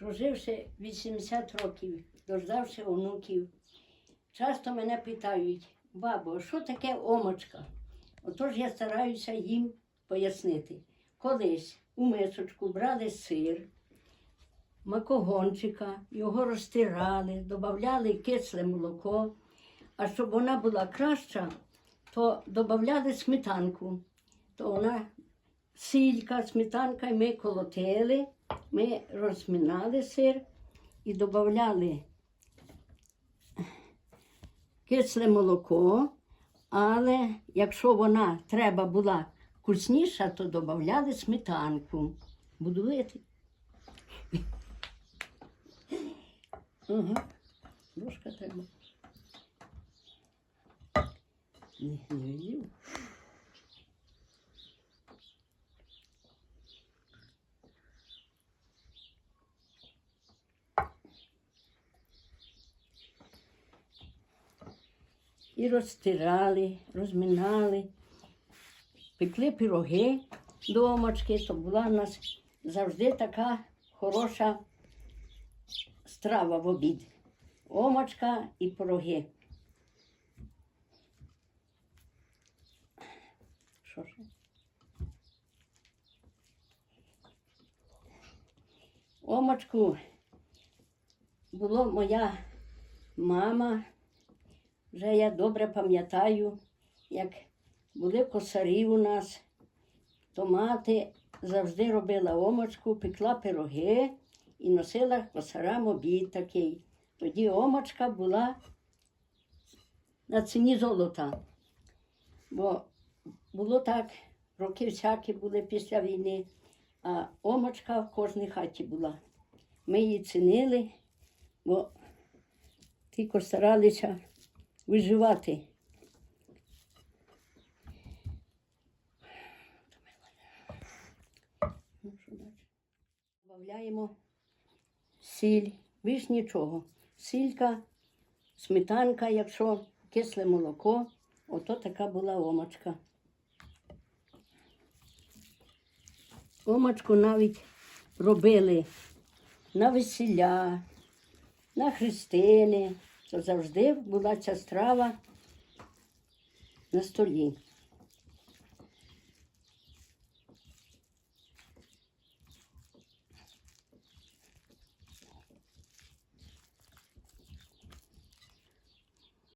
проживши 80 років, дождавши онуків, часто мене питають, бабо, що таке омочка? Отож я стараюся їм пояснити. Колись у мисочку брали сир, макогончика, його розтирали, додавали кисле молоко, а щоб вона була краща, то додавали сметанку. То вона сілька, сметанка, і ми колотили, ми розминали сир і додавали кисле молоко, але якщо вона треба була вкусніша, то додавали сметанку. Будуєте? Угу. Ложка треба. Не, не видів. І розтирали, розминали, пекли пироги до омочки, то була в нас завжди така хороша страва в обід. Омочка і пироги. Що ж? Омочку було моя мама. Вже я добре пам'ятаю, як були косарі у нас, то мати завжди робила омочку, пекла пироги і носила косарам обід такий. Тоді омочка була на ціні золота. Бо було так, роки всякі були після війни, а омочка в кожній хаті була. Ми її цінили, бо тільки старалися виживати. Добавляємо сіль, більш нічого. Сілька, сметанка, якщо кисле молоко, ото така була омочка. Омочку навіть робили на весілля, на хрестини. Завжди була ця страва на столі.